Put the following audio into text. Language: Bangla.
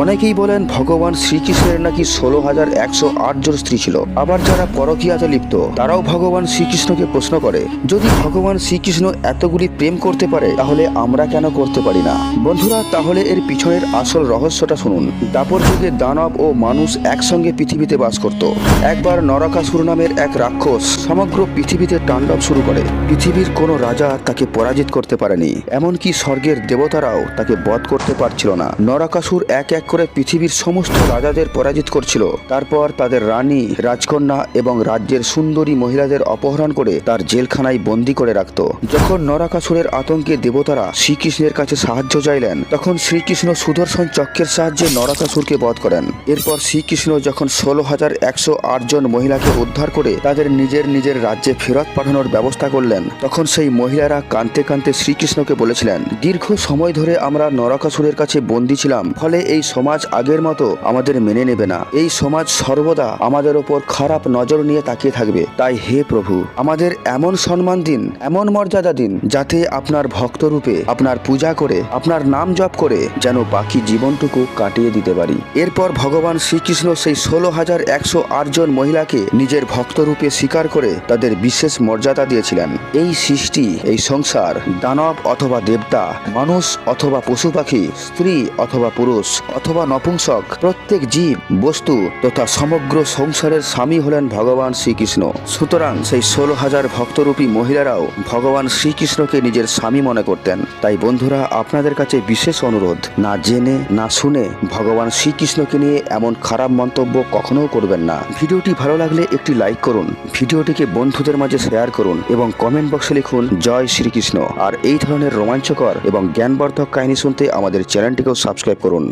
অনেকেই বলেন ভগবান শ্রীকৃষ্ণের নাকি ষোলো হাজার একশো আট জন স্ত্রী ছিল। আবার যারা পরকীয়াতে লিপ্ত, তারাও ভগবান শ্রীকৃষ্ণকে প্রশ্ন করে, যদি ভগবান শ্রীকৃষ্ণ এতগুলি প্রেম করতে পারে, তাহলে আমরা কেন করতে পারি না? বন্ধুরা, তাহলে এর পিছনের আসল রহস্যটা শুনুন। দাপর যুগে দানব ও মানুষ একসঙ্গে পৃথিবীতে বাস করত। একবার নরকাসুর নামের এক রাক্ষস সমগ্র পৃথিবীতে তাণ্ডব শুরু করে। পৃথিবীর কোনো রাজা তাকে পরাজিত করতে পারেনি, এমনকি স্বর্গের দেবতারাও তাকে বধ করতে পারছিল না। নরকাসুর এক এক করে পৃথিবীর সমস্ত রাজাদের পরাজিত করছিল। তারপর তাদের রানী, রাজকন্যা এবং রাজ্যের সুন্দরী মহিলাদের অপহরণ করে তার জেলখানায় বন্দি করে রাখত। যখন নরাকাসুরের আতঙ্কে দেবতারা শ্রীকৃষ্ণের কাছে সাহায্য চাইলেন, তখন শ্রীকৃষ্ণ সুদর্শন চক্রের সাহায্যে নরকাসুরকে বধ করেন। এরপর শ্রীকৃষ্ণ যখন ষোলো হাজার একশো জন মহিলাকে উদ্ধার করে তাদের নিজের নিজের রাজ্যে ফেরত পাঠানোর ব্যবস্থা করলেন, তখন সেই মহিলারা কাঁদতে কাঁদতে শ্রীকৃষ্ণকে বলেছিলেন, দীর্ঘ সময় ধরে আমরা নরকাসুরের কাছে বন্দী ছিলাম, ফলে এই সমাজ আগের মতো আমাদের মেনে নেবে না। এই সমাজ সর্বদা আমাদের ওপর খারাপ নজর নিয়ে তাকিয়ে থাকবে। তাই হে প্রভু, আমাদের এমন সম্মান দিন, এমন মর্যাদা দিন, যাতে আপনার ভক্তরূপে আপনার পূজা করে, আপনার নাম জপ করে যেন বাকি জীবনটুকু কাটিয়ে দিতে পারি। এরপর ভগবান শ্রীকৃষ্ণ সেই ষোলো হাজার একশো জন মহিলাকে নিজের ভক্তরূপে স্বীকার করে তাদের বিশেষ মর্যাদা দিয়েছিলেন। এই সৃষ্টি, এই সংসার, দানব অথবা দেবতা, মানুষ অথবা পশু পাখি, স্ত্রী অথবা পুরুষ অথবা নপুংসক, প্রত্যেক জীব, বস্তু তথা সমগ্র সংসারের স্বামী হলেন ভগবান শ্রীকৃষ্ণ। সুতরাং সেই ষোলো হাজার ভক্তরূপী মহিলারাও ভগবান শ্রীকৃষ্ণকে নিজের স্বামী মনে করতেন। তাই বন্ধুরা, আপনাদের কাছে বিশেষ অনুরোধ, না জেনে, না শুনে ভগবান শ্রীকৃষ্ণকে নিয়ে এমন খারাপ মন্তব্য কখনোও করবেন না। ভিডিওটি ভালো লাগলে একটি লাইক করুন, ভিডিওটিকে বন্ধুদের মাঝে শেয়ার করুন এবং কমেন্ট বক্সে লিখুন, জয় শ্রীকৃষ্ণ। আর এই ধরনের রোমাঞ্চকর এবং জ্ঞানবর্ধক কাহিনী শুনতে আমাদের চ্যানেলটিকেও সাবস্ক্রাইব করুন।